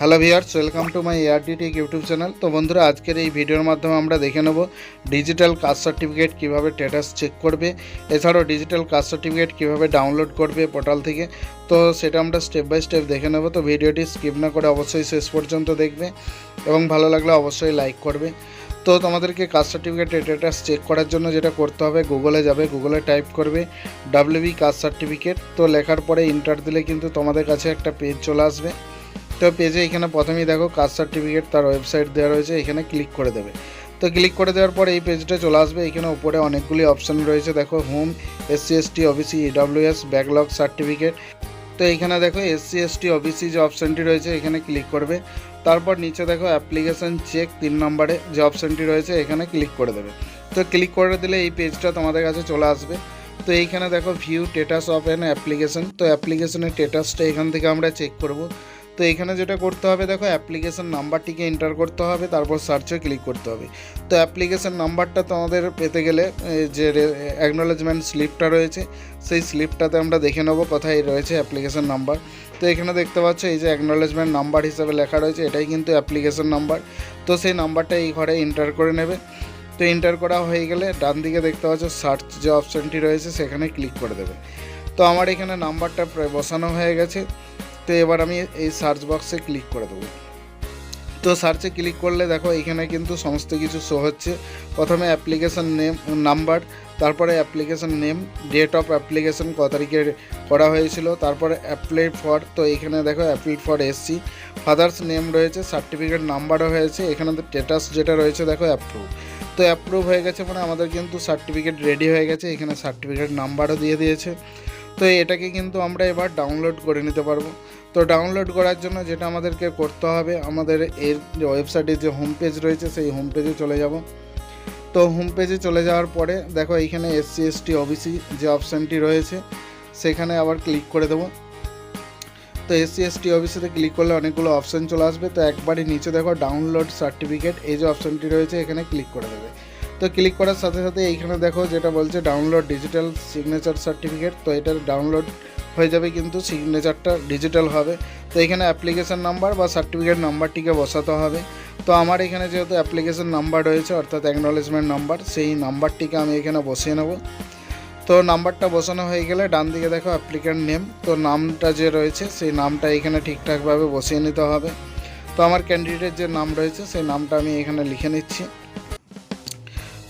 Hello viewers welcome to my ARDTech YouTube channel. তো বন্ধুরা, আজকের এই ভিডিওর মাধ্যমে আমরা দেখে নেব ডিজিটাল কাস্ট সার্টিফিকেট কীভাবে স্ট্যাটাস চেক করবে, এছাড়াও ডিজিটাল কাস্ট সার্টিফিকেট কীভাবে ডাউনলোড করবে পোর্টাল থেকে। তো সেটা আমরা স্টেপ বাই স্টেপ দেখে নেব। তো ভিডিওটি স্কিপ না করে অবশ্যই শেষ পর্যন্ত দেখবে এবং ভালো লাগলে অবশ্যই লাইক করবে। তো তোমাদেরকে কাস্ট সার্টিফিকেট স্ট্যাটাস চেক করার জন্য যেটা করতে হবে, গুগলে যাবে, গুগলে টাইপ করবে ডাব্লিউবি কাস্ট সার্টিফিকেট। তো লেখার পরে ইন্টার দিলে কিন্তু তোমাদের কাছে একটা পেজ চলে আসবে। তো পেজে এখানে প্রথমেই দেখো কাস্ট সার্টিফিকেট তার ওয়েবসাইট দেওয়া রয়েছে, এখানে ক্লিক করে দেবে। তো ক্লিক করে দেওয়ার পর এই পেজটা চলে আসবে, এখানে উপরে অনেকগুলি অপশান রয়েছে, দেখো home SC ST OBC EWS backlog certificate তো এখানে দেখো এসসি এসটি ওবিসি যে অপশানটি রয়েছে, এখানে ক্লিক করবে। তারপর নিচে দেখো অ্যাপ্লিকেশন চেক তিন নম্বরে যে অপশানটি রয়েছে, এখানে ক্লিক করে দেবে। তো ক্লিক করে দিলে এই পেজটা তোমাদের কাছে চলে আসবে। তো এইখানে দেখো view status of an application তো অ্যাপ্লিকেশনের স্টেটাসটা এখান থেকে আমরা চেক করব। তো এখানে যেটা করতে হবে, দেখো অ্যাপ্লিকেশন নাম্বারটিকে এন্টার করতে হবে, তারপর সার্চে ক্লিক করতে হবে। তো অ্যাপ্লিকেশন নাম্বারটা তোমাদের পেতে গেলে যে অ্যাকনোলেজমেন্ট স্লিপটা রয়েছে, সেই স্লিপটাতে আমরা দেখে নেব কোথায় রয়েছে অ্যাপ্লিকেশন নাম্বার তো এখানে দেখতে পাচ্ছ, এই যে অ্যাকনোলেজমেন্ট নাম্বার হিসেবে লেখা রয়েছে, এটাই কিন্তু অ্যাপ্লিকেশন নাম্বার তো সেই নাম্বারটা এই ঘরে এন্টার করে নেবে। তো এন্টার করা হয়ে গেলে ডান দিকে দেখতে পাচ্ছ সার্চ যে অপশানটি রয়েছে, সেখানে ক্লিক করে দেবে। তো আমার এখানে নাম্বারটা প্রায় বসানো হয়ে গেছে। তো এবার আমি এই সার্চ বক্সে ক্লিক করে দেবো। তো সার্চে ক্লিক করলে দেখো এখানে কিন্তু সমস্ত কিছু শো হচ্ছে। প্রথমে অ্যাপ্লিকেশান নেম নাম্বার তারপরে application name date of application ক তারিখে করা হয়েছিল, তারপরে অ্যাপ্লাই ফর তো এখানে দেখো apply for SC father's name রয়েছে সার্টিফিকেট নাম্বারও হয়েছে, এখানে স্টেটাস যেটা রয়েছে দেখো অ্যাপ্রুভ তো অ্যাপ্রুভ হয়ে গেছে মানে আমাদের কিন্তু সার্টিফিকেট রেডি হয়ে গেছে, এখানে সার্টিফিকেট নাম্বারও দিয়ে দিয়েছে। তো এটাকে কিন্তু আমরা এবার ডাউনলোড করে নিতে পারব। তো ডাউনলোড করার জন্য যেটা আমাদেরকে করতে হবে, আমাদের এর যে ওয়েবসাইটে যে হোম পেজ রয়েছে, সেই হোম পেজে চলে যাব। তো হোম পেজে চলে যাওয়ার পরে দেখো এইখানে এসসি এসটি ওবিসি যে অপশানটি রয়েছে, সেখানে আবার ক্লিক করে দেবো। তো এসসি এসটি ওবিসিতে ক্লিক করলে অনেকগুলো অপশান চলে আসবে। তো একবারই নিচে দেখো ডাউনলোড সার্টিফিকেট এই যে অপশানটি রয়েছে, এখানে ক্লিক করে দেবে। তো ক্লিক করার সাথে সাথে এইখানে দেখো যেটা বলছে ডাউনলোড ডিজিটাল সিগনেচার সার্টিফিকেট তো এটার ডাউনলোড হয়ে যাবে কিন্তু সিগনেচারটা ডিজিটাল হবে। তো এখানে অ্যাপ্লিকেশান নাম্বার বা সার্টিফিকেট নাম্বারটিকে বসাতে হবে। তো আমার এখানে যেহেতু অ্যাপ্লিকেশান নাম্বার রয়েছে, অর্থাৎ অ্যাকনোলেজমেন্ট নাম্বার সেই নাম্বারটিকে আমি এখানে বসিয়ে নেব। তো নাম্বারটা বসানো হয়ে গেলে ডান দিকে দেখো অ্যাপ্লিক্যান্ট নেম তো নামটা যে রয়েছে সেই নামটা এখানে ঠিকঠাকভাবে বসিয়ে নিতে হবে। তো আমার ক্যান্ডিডেট যে নাম রয়েছে সেই নামটা আমি এখানে লিখে নিচ্ছি।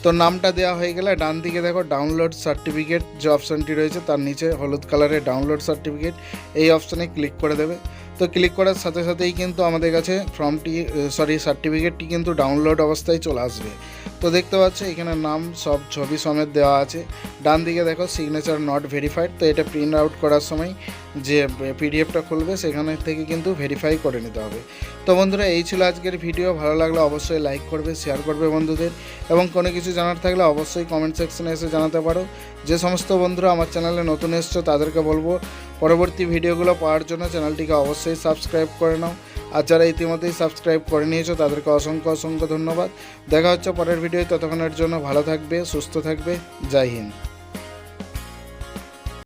তো নামটা দেওয়া হয়ে গেলে ডান দিকে দেখো ডাউনলোড সার্টিফিকেট যে অপশানটি রয়েছে তার নিচে হলুদ কালারের ডাউনলোড সার্টিফিকেট এই অপশানে ক্লিক করে দেবে। তো ক্লিক করার সাথে সাথেই কিন্তু আমাদের কাছে ফর্মটি সরি সার্টিফিকেটটি কিন্তু ডাউনলোড অবস্থায় চলে আসবে। তো দেখতে পাচ্ছ এখানে নাম সব ছবি সমেত দেওয়া আছে। ডান দিকে দেখো সিগনেচার নট ভেরিফাইড তো এটা প্রিন্ট আউট করার সময় যে পিডিএফটা খুলবে, সেখানে থেকে কিন্তু ভেরিফাই করে নিতে হবে। তো বন্ধুরা, এই ছিল আজকের ভিডিও ভালো লাগলে অবশ্যই লাইক করবে শেয়ার করবে বন্ধুদের, এবং কোনো কিছু জানার থাকলে অবশ্যই কমেন্ট সেকশনে এসে জানাতে পারো। যে সমস্ত বন্ধুরা আমার চ্যানেলে নতুন এসছো, তাদেরকে বলব, পরবর্তী ভিডিওগুলো পাওয়ার জন্য চ্যানেলটিকে অবশ্যই সাবস্ক্রাইব করে নাও। আর যারা ইতিমধ্যেই সাবস্ক্রাইব করে নিয়েছো, তাদেরকে অসংখ্য অসংখ্য ধন্যবাদ। দেখা হচ্ছে পরের ভিডিও ততক্ষণের জন্য ভালো থাকবে, সুস্থ থাকবে, জয় হিন্দ।